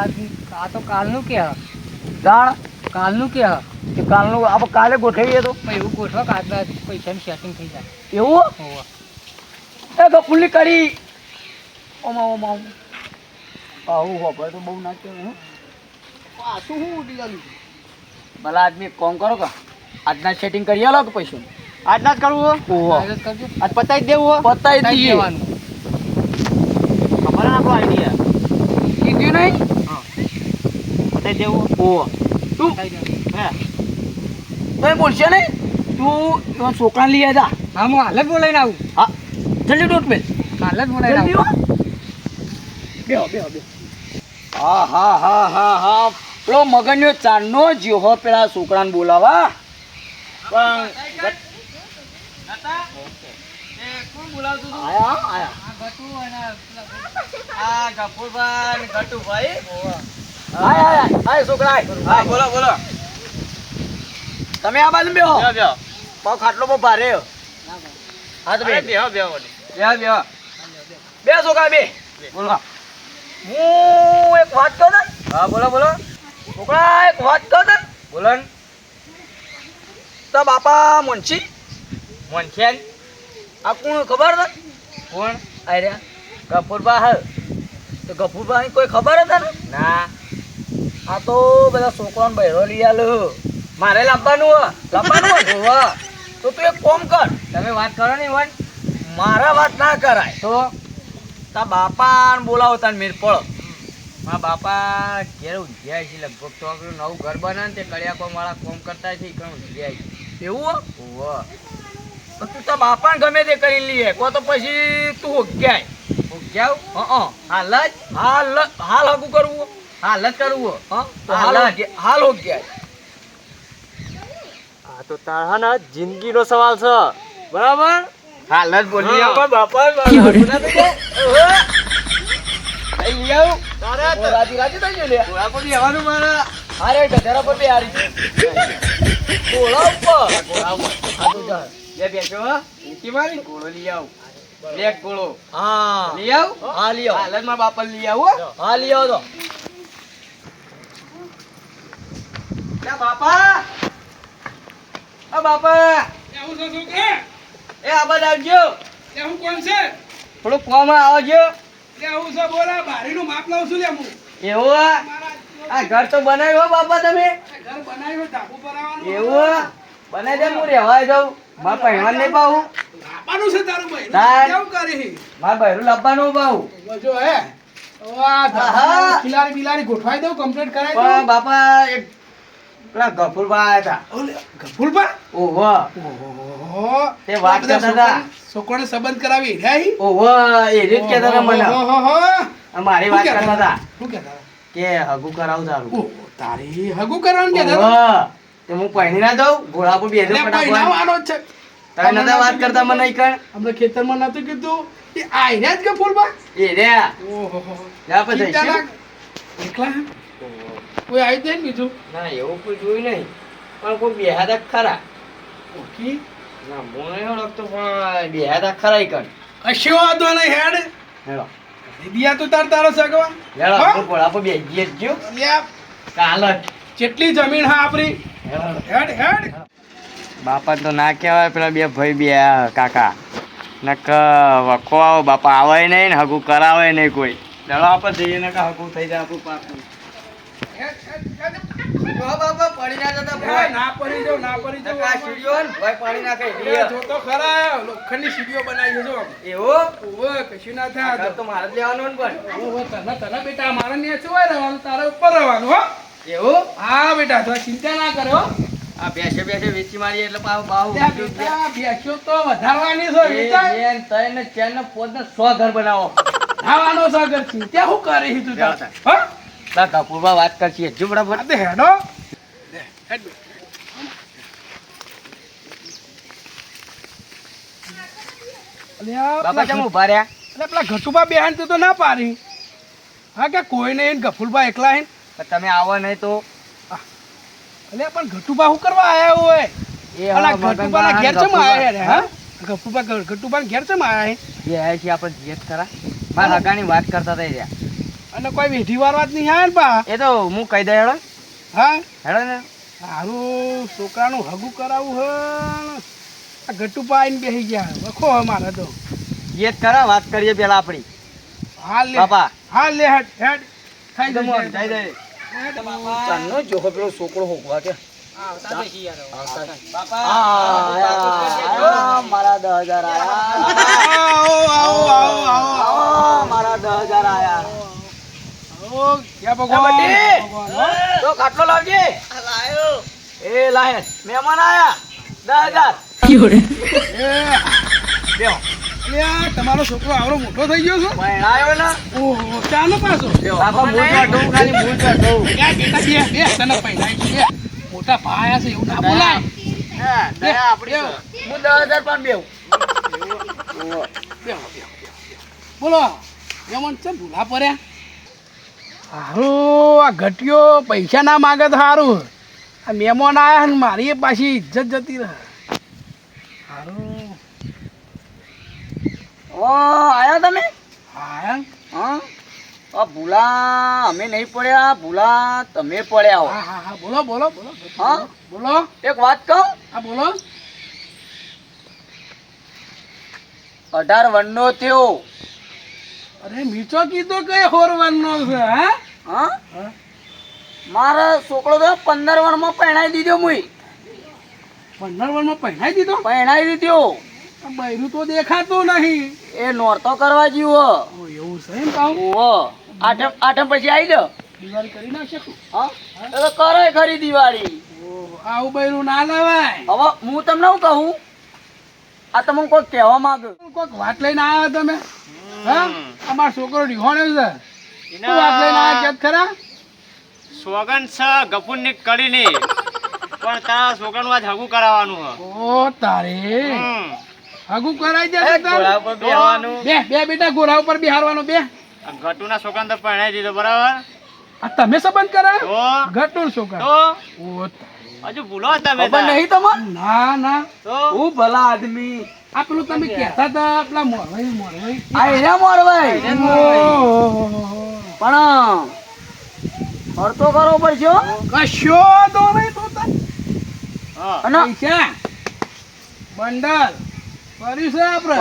આ તો કાલનું કે. જાણ કાલનું કે કે કાલનું આપણે કાલે ગોઠવીએ તો એવું ગોઠવો કે આજના પૈસાનું સેટિંગ થઈ જાય એવું. એ ગફુલી કરી ઓમા ઓમા. આવું હોભળ તો બહુ ના કહેવાય હો. પાછું હું ઉડી ગયું ભલા આદમી કામ કરો કે આજના સેટિંગ કરી આલો કે પૈસા આજના જ કરવું? ઓહો. આજ પતાવી દેવું દઈએ જવાનું. ખબર ને આપણો આઈડિયા કીધું નહીં દેવું હો? ઓહો તું થઈ. હે તમે બોલશે નહીં તું એવા છોકરાને લઈ જા હા હું હાલ જ બોલાવીને આવું. હા. જલ્દી ડોટ મેલ હાલ જ બોલાવીને આવું. બેહો બેહો બેહો. હા હા હા હા હા. પેલો મગનનો ચાંદનો જીવ હો પેલા છોકરાને બોલાવા. પણ આયા આયા. ગટુ અને આ ગફુરભાઈ ગટુભાઈ. આયા આયા આય છોકરા હા બોલો બોલો. તમે આ બાજુ બેહો. બેહો બેહો. પાવ ખાટલો બહુ ભારે હા તો બે બેહો. બેહો વળી. બે બે છોકરા બે. બોલો. હું એક વાત કહું ને હા બોલો બોલો. છોકરા એક વાત કહું ને બોલો ને તો બાપા મુનશી. મોનસેન આ કોણ ખબર ને કોણ? આર્યા ગફુરબા હા તો ગફુરબા કોઈ ખબર હતા ને? ના. આ તો બધા છોકરાને બહેરો લઈ આલો. મારે હે લાવવાનું હે ને? તો તું એક કોમ કર, તમે વાત કરો ને વાત મારા વાત ના કરાય. તો તા બાપા બોલાવો, તાર મેર મારા બાપા ઘેર ઉધ્યા છે, લગભગ તો નવું ઘર બનાવે તે કડિયા કોમ વાળા કોમ કરતા છે ઘણું ઉધ્યાય છે. એવું હો? તો તું તાર બાપાને ગમે તે કરી લઈએ કો તો પછી તું હોગ્યાય ઉધ્યાવ હં હાલ જ? હાલ હાલ હગું કરવું? હાલ જ કરવું હો. હાલ. હાલ હો ગયા. આ તો તારા ને જિંદગીનો સવાલ છે. બરાબર? હાલ જ બોલી. આવો. બાપા લઈ આવું. ઓ, રાજી રાજી થઈ ગયો લે. ઘોડા પર આવવાનું મારા. અરે ગધેડા પર બે હારી ઘોડા ઉપર. આ તો જા. લે બેસો હો. ઊંચી મારી. ઘોડો લઈ આવ. બ્લેક ઘોડો હા. લઈ આવ? હા લઈ આવ. હાલ જ મારા બાપા લઈ આવો હા લઈ આવ તો લે બાપા! આ બાપા! એ આ બાજુ આવજો. થોડું કોમ આવજો. એવું હે? આ ઘર તો બનાવ્યું હો બાપા તમે? એવું બનાવી દે હું રહેવા જાઉં. મારા પહેરવા નહીં પાવું. મારા બહેરું લાવવાનું પાવું. ખિલાડી બિલાડી ગોઠવાઈ દઉં કમ્પ્લીટ કરાવી દઉં. બાપા એક પેલા ગફુરબા આવ્યા હતા ગફુરબા ઓહો. ઓહો. તે વાત કરતા હતા. છોકરાને- સંબંધ કરાવી હેડ્યા ઓહો એ રીત કહેતા હતા મને. મારી વાત કરતા હતા? શું કહેતા કે હગુ કરાવ તારું. તારી હગુ કરવાનું કહેતા હતા? તે હું પહેરી ના જાઉં ઘોડા પર બેસો એટલે ફટાફટ. છે. તારે નતા વાત કરતા મને કણ આપણે ખેતરમાં નતું કીધું. એ આયરા જ ગફુરબા એ રહ્યા. ઓહો જા પછી એકલા? કોઈ આવી જ ને બીજું? ના એવું કોઈ જોયું નહીં. પણ કોઈ બેહાદા ખરા. ઓકી. ના હું નહીં ઓળખતો પણ બેહાદા ખરા કણ. કશો વાંધો નહીં હેડ? હેડો. દીદીયા તું તાર તારો સગવા? હેડો ઘોડા પર બેસીએ જો કાલ જ. જેટલી જમીન હા આપણી હેડ. હેડ બાપા તો ના કહેવાય પેલા બે ભાઈ બે કાકા. નક વખો આવો બાપા આવે નહીં ને હગું કરાવે નહીં કોઈ. ચાલો આપણે જઈએ ને હગું થઈ જાય આપણું પાકું. એવું? તને તને હો. બેટા તો ચિંતા ના કરો આ બેસે બેસે વેચી મારી એટલે બાહુ બેસ્યો તો વધારવાની છે બેટા. ત્રણ ને ચાર ને પાંચ સો ઘર બનાવો. ખાવાનો ઘર ચિંતા શું કરી તું હા? બા કપૂરબા વાત કરશી. હજુ બરાબર. હેડો. બાપા ચમ ઊભા રહ્યા? પેલા ઘટુબા બેહાન તો ના પાડી. હા કે કોઈ નહીં ગફુલબા એકલા હે તમે આવો નહીં તો. અલ્યા પણ ઘટુબા શું કરવા આયા હોય? એ અલા હવે ઘટુબાના ઘેર ચમ ગફુરબા- આયા રે હા? ગફુબા ઘટુબાના ઘેર ચમ આયા હે? એ આયા છીએ આપણે જીએત ખરા. મારા હગાની વાત કરતા થઈ રહ્યા. અને કોઈ વેઠી વારવા જ નહીં આવે ને પા એ તો હું કહી દે હેડો. હા? હેડો ને. સારું છોકરાનું હગું કરાવવું હે. આ ગટ્ટુ પાઈને બેસી ગયા વખો હે મારે તો. એ જ ખરા વાત કરીએ પેલા આપણી. હાલ લે. બાપા. હાલ લે હેડ હેડ. થઈ જમો, જમો જઈ દે. ચાંદનો જોખો પેલો છોકરો હોકવા કે. મારા દસ હજાર આયા. મારા દસ હજાર આયા. ભગવાન! ભગવાન, હો. તો ખાટલો લાવજે. એ લાહે મહેમાન આયા. દસ હજાર. એ બેહો. તમારો છોકરો આવડો મોટો થઈ ગયો છે? આવ્યો ને. ઓહો ચાલો પાછો? મોટા ભાયા છે એવું ના બોલાય. હું દસ હજાર પણ બેહો. બોલો એમન ચમ ભૂલા પડ્યા? હારું આ ઘટ્યો પૈસા ના માગે તો સારું આ મહેમાન આવ્યા ને મારી પાછી ઇજ્જત જતી રહે. હારું. ઓ આયા તમે? આયા હા? આ ભૂલા અમે નહીં પડ્યા ભૂલા તમે પડ્યા હો. હા હા હા બોલો બોલો બોલો હા? બોલો. એક વાત કહું? હા બોલો. અઢાર વનનો થયો. અરે મીઠો કીધો કે હોરવાનો છે હા? હા? મારો છોકરો તો પંદર વનમાં પહેણાઈ દીધો મુઈ. પંદર વર્ષમાં પહેણાઈ દીધો? પહેણાઈ દીધો. બૈરું તો દેખાતું નહીં. એ નોરતો કરવા જેવો ઓ એવું છે એમ કહું ઓ આઠમ આઠમ પછી આવી જાઓ દિવાળી કરી નાખશે તું? હા? એ તો કરે ખરી દિવાળી. આવું બૈરું ના લેવાય. હવે હું તમને હું કહું? આ તમને કોઈ કહેવા માંગો? કોઈક વાત લઈને આવ્યા તમે? હા? અમારો છોકરો રિહોણે છે. શું વાત લઈને આ કેત ખરા? સોગન છે ગફુરની કરી ની પણ તારા છોકરાનું આજ હગું કરાવવાનું હ. ઓ તારે. હગું કરાઈ જશે તાર. બે બે બેટા ગોરા ઉપર બિહારવાનો બે. આ ગટુના છોકરાને તો પરણાઈ દીધો બરાબર? આ તમે સંબંધ કરાયો તો? છોકરા તો? ઓ હજુ ભૂલો તમે નહીં તમને? ના ના. હું ભલા આદમી. આ પેલું તમે કહેતા હતા પેલા મોરવાઈ મોરવાઈ. આ એના મોરવાઈ? પણ ખર્ચો કરવો પડશે હો. કશો તો નહીં તો હા. અને પૈસા બંડલ કર્યું છે આપણે.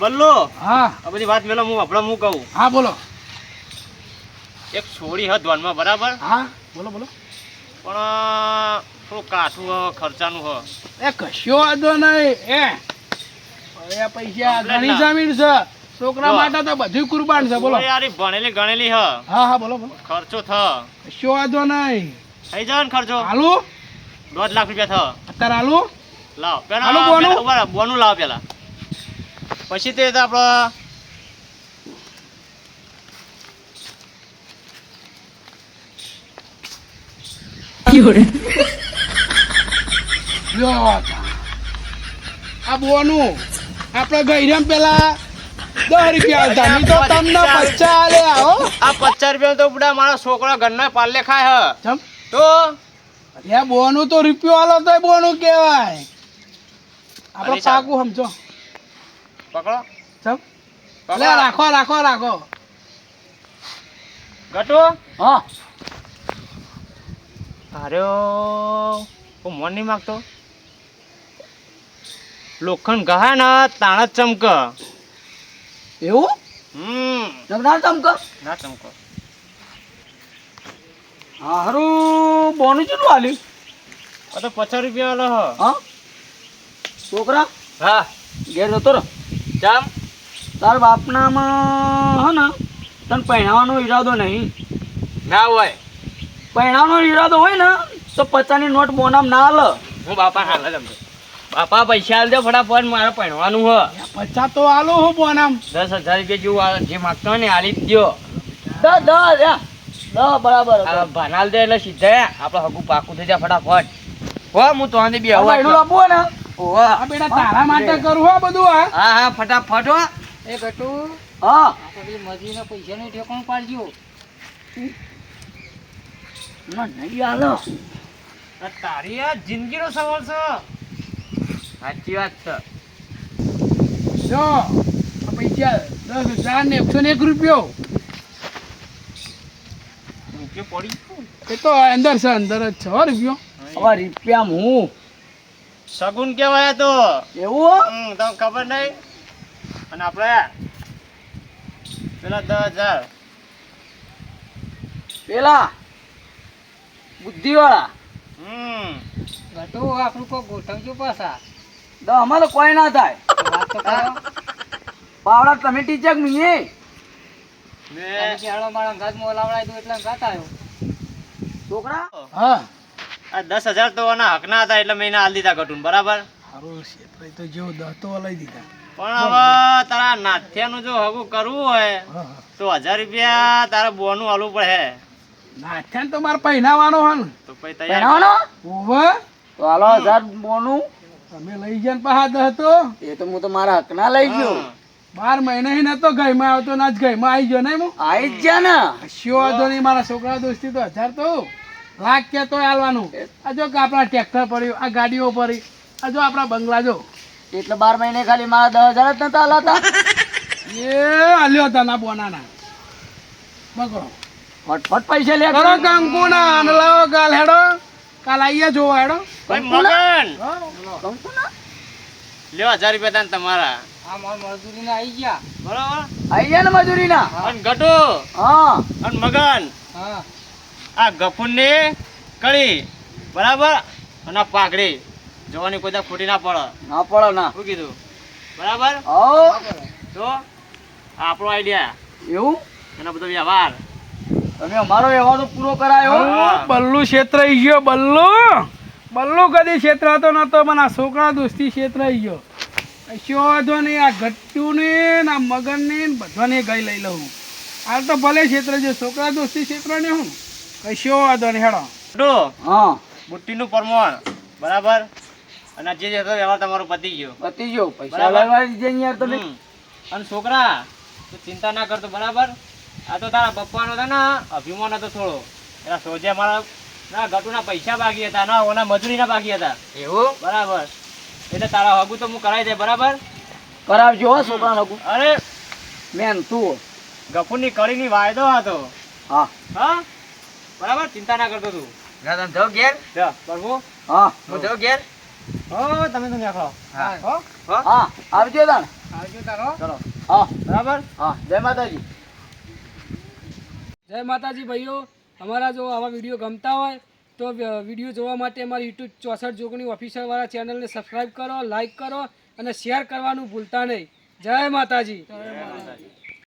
બલ્લો હા. આ બધી વાત મેલો હું આપણે હું કહું. હા બોલો. એક છોડી હત ધ્યાનમાં બરાબર? હા બોલો બોલો. પણ થોડું કાઠું હ ખર્ચાનું હ. એ કશો વાંધો નહીં એ. હવે પૈસા ઘણી જમીન છે. છોકરા માટે તો બધું કુરબાન છે બોલો. ભણેલી ગણેલી હ. હા હા બોલો બોલો. ખર્ચો થ. કશો વાંધો નહીં. થઈ જાય ને ખર્ચો. હાલું? દોઢ લાખ રૂપિયા થ. અત્યારે હાલું? લાવ. પેલા બોનું? લાવ પેલા. પછી તે આપણો આ બોનું આપણે ગઈરામ પેલા દસ રૂપિયા નહીં તો તમને પચાસ લે આવો આ પચાસ રૂપિયા તો બુડા મારા છોકરા ઘરના પાલે ખાય હ. તો? એ બોનું તો રૂપિયો આલો તો બોનું કહેવાય. આપણે પાકું સમજો. પકડો. પકડો. રાખો રાખો રાખો. ગટુ? હા. અરે હું મન નહીં માગતો. લોખંડ ગહા ને તાણ જ ચમક. એવું? હમ. જગનાથ ચમક? ના ચમક. હારું. બોનું કેટલું હાલ્યું આ તો પચાસ રૂપિયા વાળો હ. હા? છોકરા? હા. ઘેર જતો રહો ચમ તાર બાપનામાં હે ને તને પહેણાવાનો ઈરાદો નહીં. ના હોય. પહેણાવાનો ઈરાદો હોય ને તો પચાસની નોટ બોનામ ના હાલ હું બાપા હાલ જ બાપા પૈસા દે ફટાફટ મારે પહેરવાનું હ. પૈસા તો આલો હો બોનામ. દસ હજાર રૂપિયા જેવું જે માગતો ને આલી જ દો દસ દસ બરાબર આ ભાનાલ દે એટલે સીધા આપણે હગું પાકું થઈ જાય ફટાફટ. હો હું તો બે હવે ને. ઓહો બેટા તારા માટે કરું હો બધું હા? હા હા ફટાફટ હો. એ ગટુ હા. પેલી મજીના પૈસા નહીં ઠેકાણું પાડજો. ના નહીં આલો. આ તારી આ જિંદગીનો સવાલ છે. સાચી વાત છે. સો આ પૈસા દસ હજાર ને એકસો ને એક રૂપિયો. રૂપિયો પડી એ તો અંદર છે અંદર જ છે હો રૂપિયો. હવે રૂપિયા હું? સગુન કેવાય તો. એવું તમને ખબર નહીં? અને આપણે પેલા દસ હજાર. પેલા? બુદ્ધિવાળા? હમ. તો આપણું કોઈ ગોઠવજો પાછા. તો અમારે કોઈ ના થાય. પાવડા તમે ટીચક મીએ છોકરા? હા. આ દસ હજાર તો હતા એટલે મેં હાલ દીધા બરાબર? સારું ક્ષેત્ર તો જેવો દહતો લઈ દીધા. પણ હવે તારા નાથિયાનું જો હગું કરવું હોય તો હજાર રૂપિયા તારા બોનું હાલવું પડે. નાથ્યાને તો મારે પહેરાવાનો હે ને. તો પછી તૈયાર તો હાલો હજાર બોનું તમે લઈ જાય પહાદ હતો? એ તો હું તો મારા હકના લઈ ગયો. બાર મહિના હી નતો ગઈમાં આવતો ના જ ગઈમાં આવી ગયો નહીં હું? આવી જ જા ને. કશો વાંધો નહીં મારા છોકરા દોસ્તી તો હજાર તો લાખ કે તો હાલવાનું આ જો કે આપણા ટ્રેક્ટર પડ્યું આ ગાડીઓ પડી આ જો આપણા બંગલા જો. એટલે બાર મહિને ખાલી મારા દસ હજાર જ નતા હાલતા એ હાલ્યો હતા ના બોનાના. બગડો ફટફટ પૈસા લે. કરો કામ કોના અને લાવો કાલ હેડો. કાલ આવીએ જોવા હેડો. ભાઈ મગન! લેવા જારી પેદા હજાર રૂપિયા તાન તમારા. આ મારા મજૂરીને આવી ગયા. બરોબર? આવી ગયા ને મજૂરીના? અન ગટુ હા. અને મગન! હા. આ ગફુરની કળી બરાબર? અને પાઘડી. જોવાની કોઈ ખોટી ના પડે. ના પડે ના. શું કીધું? બરાબર? હો. તો આ આપણો આઈડિયા એવું? એનો બધો વ્યવહાર. તમે અમારો વ્યવહાર તો પૂરો કરાયો. બલ્લુ ક્ષેત્ર ગયો બલ્લુ. બલ્લુ કદી ક્ષેત્ર હતો નતો પણ આ છોકરા દોસ્તી છેતરાઈ ગયો. કશો વાંધો નહીં આ ગટ્ટુ ને આ મગન ને ને બધાને ગઈ લઈ લઉં. આ તો ભલે ક્ષેત્ર છે છોકરા દોસ્તી ક્ષેત્ર ને હું? કશો વાંધો નહીં હેડો. ગટુ હા. બુટ્ટીનું પ્રમાણ. બરાબર? અને જે જે વ્યવહાર તમારો પતી ગયો. પતી ગયો પૈસા. લેવા દીધે યાર તમે. અને છોકરા તું ચિંતા ના કરતો બરાબર? આ તો તારા પપ્પાનો હતો ને અભિમાન હતો થોડો. એના સોજે મારા ના ગટુના પૈસા બાકી હતા ના ઓના મજૂરીના બાકી હતા. એવું? બરાબર. એટલે તારા હગુ તો હું કરાવી દે બરાબર? કરાવજો હો છોકરા હગુ. અરે મેન તું ગફુરની કળીની વાયદો હતો. હા. હા? બરાબર? ચિંતા ના કરતો તું. જાઓ ઘેર? જો પ્રભુ હા. હું જો ઘેર? હો તમે તો ખો હા. હો? હો? હા આવજો તાણ. આવજો તારો ચલો. હા. બરાબર? હા જય માતાજી. જય માતાજી ભાઈઓ. અમારા જો આવા વીડિયો ગમતા હોય, તો વીડિયો જોવા માટે અમારી યુટ્યુબ ચોસઠ જોગણી ઓફિસરવાળા ચેનલને સબસ્ક્રાઈબ કરો લાઇક કરો અને શેર કરવાનું ભૂલતા નહીં. જય માતાજી. જય માતાજી.